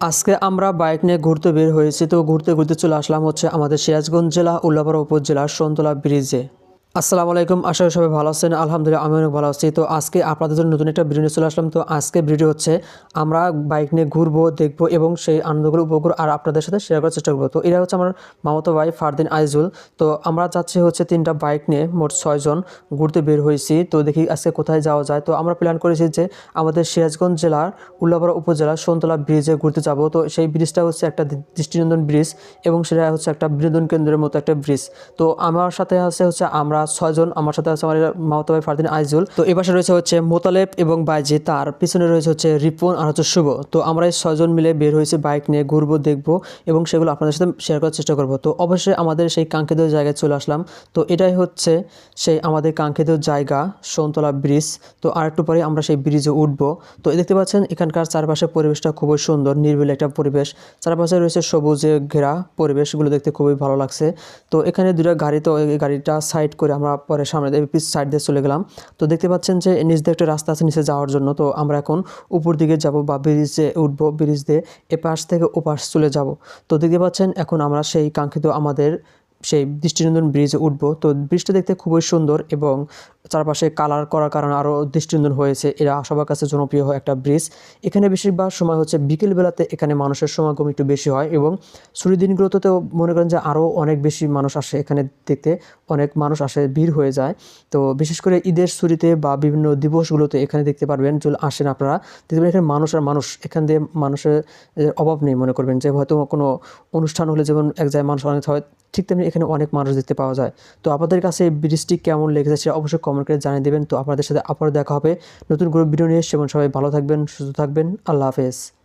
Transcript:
আজকে আমরা বাইক নিয়ে ঘুরতে বের হয়েছি, তো ঘুরতে ঘুরতে চলে আসলাম হচ্ছে আমাদের সিরাজগঞ্জ জেলা, উল্লাপাড়া উপজেলার সন্তলা ব্রিজে। আসসালামু আলাইকুম, আশা করি সবাই ভালো আছেন। আলহামদুলিল্লাহ আমি অনেক ভালো আছি। তো আজকে আপনাদের জন্য নতুন একটা ভিডিও নিয়ে চলে আসলাম। তো আজকে ভিডিও হচ্ছে, আমরা বাইক নিয়ে ঘুরবো, দেখব এবং সেই আনন্দগুলো উপভোগ আর আপনাদের সাথে শেয়ার করার চেষ্টা করব। তো এরা হচ্ছে আমার মামতো ভাই ফারদিন আইজুল। তো আমরা যাচ্ছি হচ্ছে তিনটা বাইক নিয়ে, মোট ছয়জন ঘুরতে বের হয়েছি। তো দেখি আজকে কোথায় যাওয়া যায়। তো আমরা প্ল্যান করেছি যে আমাদের সিরাজগঞ্জ জেলার উল্লাপাড়া উপজেলার সন্তলা ব্রিজে ঘুরতে যাব। তো সেই ব্রিজটা হচ্ছে একটা দৃষ্টিনন্দন ব্রিজ এবং সেটা হচ্ছে একটা বিনোদন কেন্দ্রের মতো একটা ব্রিজ তো আমার সাথে আছে হচ্ছে আমরা ছয়জন আমার সাথে আছে আমার মামতা ভাই, ফারদিন, আইজুল। তো এ পাশে রয়েছে হচ্ছে মোতালেব এবং বাইজি, তার পিছনে রয়েছে হচ্ছে রিপন আর হচ্ছে শুভ। তো আমরা এই ছয়জন মিলে বের হয়েছে বাইক নিয়ে, ঘুরবো, দেখব এবং সেগুলো আপনাদের সাথে শেয়ার করার চেষ্টা করব। তো অবশ্যই আমাদের সেই কাঙ্ক্ষিত জায়গায় চলে আসলাম। তো এটাই হচ্ছে সেই আমাদের কাঙ্ক্ষিত জায়গা, সোনতলা ব্রিজ। তো আর একটু পরে আমরা সেই ব্রিজে উঠবো। তো দেখতে পাচ্ছেন, এখানকার চারপাশের পরিবেশটা খুবই সুন্দর, নির্বিল একটা পরিবেশ। চারপাশে রয়েছে সবুজে ঘেরা পরিবেশগুলো দেখতে খুবই ভালো লাগছে। তো এখানে দুটো গাড়ি তো গাড়িটা সাইড করে আমরা পরে সামনে পিস সাইড দিয়ে চলে গেলাম। তো দেখতে পাচ্ছেন যে নিচ দিয়ে একটা রাস্তা আছে নিচে যাওয়ার জন্য। তো আমরা এখন উপর দিকে যাব বা ব্রিজে উঠবো ব্রিজ দিয়ে এপাশ পাশ থেকে ওপাশ পাশ চলে যাব। তো দেখতে পাচ্ছেন এখন আমরা সেই কাঙ্ক্ষিত আমাদের সেই দৃষ্টিনন্দন ব্রিজে উঠবো। তো ব্রিজটা দেখতে খুবই সুন্দর এবং চারপাশে কালার করার কারণে আরও দৃষ্টিনন্দন হয়েছে। এরা সবার কাছে জনপ্রিয় হয় একটা ব্রিজ এখানে বেশিরভাগ সময় হচ্ছে বিকেলবেলাতে এখানে মানুষের সমাগম একটু বেশি হয় এবং ছুটির দিনগুলোতেও মনে করেন যে আরও অনেক বেশি মানুষ আসে এখানে দেখতে। অনেক মানুষ আসে, ভিড় হয়ে যায়। তো বিশেষ করে ঈদের ছুটিতে বা বিভিন্ন দিবসগুলোতে এখানে দেখতে পারবেন যদি আসেন আপনারা। দেখতে এখানে মানুষ আর মানুষ। এখান দিয়ে মানুষের অভাব নেই মনে করবেন যে হয়তো কোনো অনুষ্ঠান হলে যেমন এক জায়গায় মানুষ অনেক হয়, ঠিক তেমনি এখানে অনেক মানুষ দেখতে পাওয়া যায়। তো আপনাদের কাছে এই ব্রিজটি কেমন লেগেছে সেটা অবশ্যই কমেন্ট করে জানিয়ে দেবেন। তো আপনাদের সাথে আবারও দেখা হবে। নতুন গ্রুপ ভিডিও নিয়ে। সেমন সবাই ভালো থাকবেন, সুস্থ থাকবেন। আল্লাহ হাফেজ।